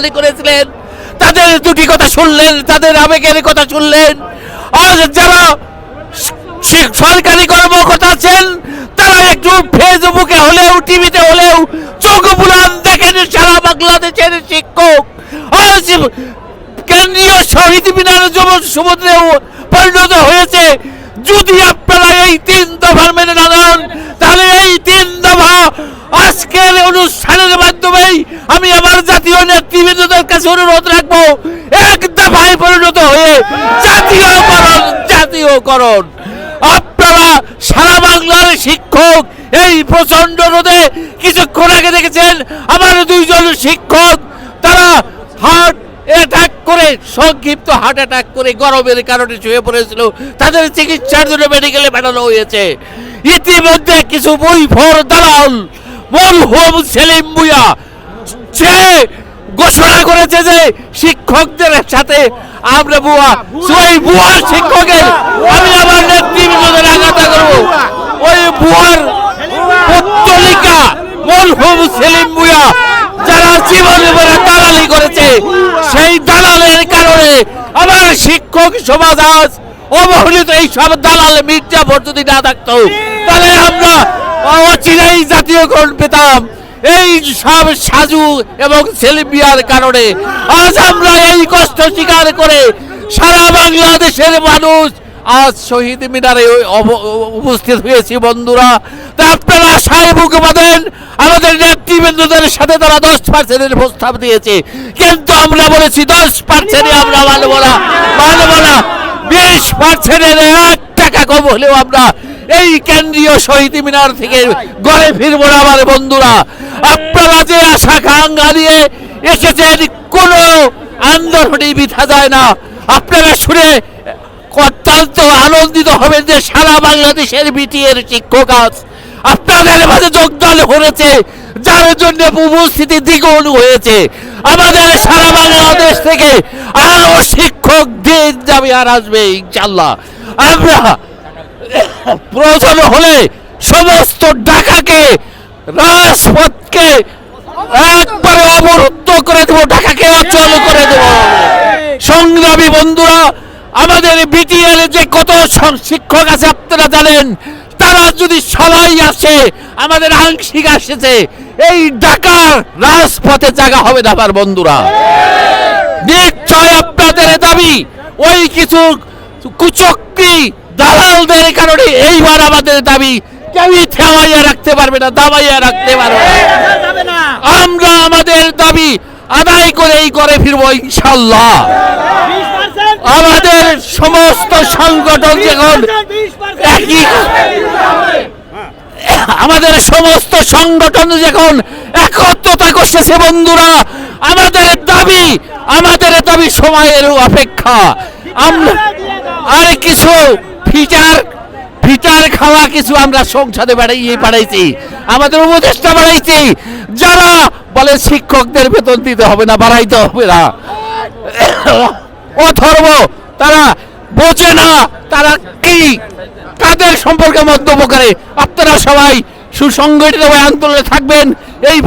হানাহানি করেছিলেন। তাদের দুটি কথা শুনলেন, তাদের আবেগের কথা শুনলেন। আজ যারা সরকারি কর্মকর্তা আছেন, তারা একটু ফেসবুকে হলেও, টিভিতে হলেও চোখ বুলান দেখেন সারা বাংলাদেশের শিক্ষক। কেন্দ্রীয় শহীদ মিনার সমুদ্রেও পরিণত হয়েছে। যদি আপনারা এই তিন দফার মেনে না নেন তাহলে এই তিন দফা আজকের অনুষ্ঠানের মাধ্যমেই আমি আমার জাতীয় নেতৃবৃন্দদের কাছে অনুরোধ রাখব, এক দফায় পরিণত হয়ে জাতীয়করণ জাতীয়করণ। আপনারা সারা বাংলার শিক্ষক, এই প্রচণ্ড রোদে কিছুক্ষণ আগে দেখেছেন আমার দুইজন শিক্ষক, তারা হার্ট অ্যাটাক করে, সংক্ষিপ্ত হার্ট অ্যাটাক করে গরমের কারণে শুয়ে পড়েছিল। তাদের চিকিৎসার জন্য মেডিকেলে পাঠানো হয়েছে। ইতিমধ্যে কিছু বই দালাল মরহুম সেলিম বুয়া। সে ঘোষণা করেছে যে শিক্ষকদের সাথে আমরা বুয়া। ওই বুয়ার শিক্ষকের আমি আমার নেতৃবৃন্দদের আঘাত করব। ওই বুয়ার পুত্তলিকা মরহুম সেলিম বুয়া, যারা জীবন ভরে দালালি করেছে, সেই দালালের কারণে আমার শিক্ষক সমাজ আজ অবহেলিত এই সব দালাল মির্জাফর যদি না থাকতো। তাহলে আমরা অচিরেই জাতীয়করণ পেতাম। এই সব সাজু এবং সেলিমিয়ার কারণে আজ আমরা এই কষ্ট স্বীকার করে সারা বাংলাদেশের মানুষ আজ শহীদ মিনারে উপস্থিত হয়েছি বন্ধুরা। তা আপনারা আশায় বুক বাঁধেন, আমাদের নেতৃবৃন্দদের সাথে তারা দশ পার্সেন্টের প্রস্তাব দিয়েছে। কিন্তু আমরা বলেছি দশ পার্সেন্টে আমরা মানব না মানব না। বিশ পার্সেন্টের এক টাকা কম হলেও আমরা এই কেন্দ্রীয় শহীদ মিনার থেকে গড়ে ফিরবো না আমার বন্ধুরা। আপনারা যে আশা নিয়ে এসেছেন, কোনো আন্দোলনই বিথা যায় না। আপনারা শুনে অত্যন্ত আনন্দিত হবেন যে সারা বাংলাদেশের বিটিএর শিক্ষক আজ আপনাদের মাঝে যোগদান করেছে, যার জন্য উপস্থিতি দ্বিগুণ হয়েছে। আমাদের সারা বাংলাদেশ থেকে আরও শিক্ষক দিন যাবে আর আসবে ইনশাল্লাহ আমরা প্রয়োজন হলে সমস্ত ঢাকাকে, রাজপথকে একবারে অবরুদ্ধ করে দেবো, ঢাকাকে অচল করে দেবো। সংগ্রামী বন্ধুরা, আমাদের বিটিএল যে কত শিক্ষক আছে আপনারা জানেন, তারা যদি সবাই আসে, আমাদের আংশিক আসেছে, এই ঢাকার রাজপথে জায়গা হবে না আমার বন্ধুরা। নিশ্চয় আপনাদের দাবি, ওই কিছু কুচক্রি দালালদের কারণে এইবার আমাদের দাবি, কেউই থেওয়াইয়া রাখতে পারবে না, দাবাইয়া রাখতে পারবে আমরা আমাদের দাবি আদায় করেই করে ফিরবো ইনশাল্লাহ আমাদের সমস্ত সংগঠন যখন একই, আমাদের সমস্ত সংগঠন যখন একত্রতা করতেছে বন্ধুরা, আমাদের দাবি আমাদের দাবি সময়ের অপেক্ষা। আমরা আর কিছু ফিচার ফিচার খাওয়া কিছু আমরা সংসদে বাড়াইয়ে বাড়াইছি আমাদের উপদেষ্টা বাড়াইছি। যারা বলে শিক্ষকদের বেতন দিতে হবে না, বাড়াইতে হবে না। অথর্ব তারা বোঝে না, তারা কি কাদের সম্পর্কে মন্তব্য করে। আপনারা সবাই সুসংগঠিত হয়ে আন্দোলনে থাকবেন, এই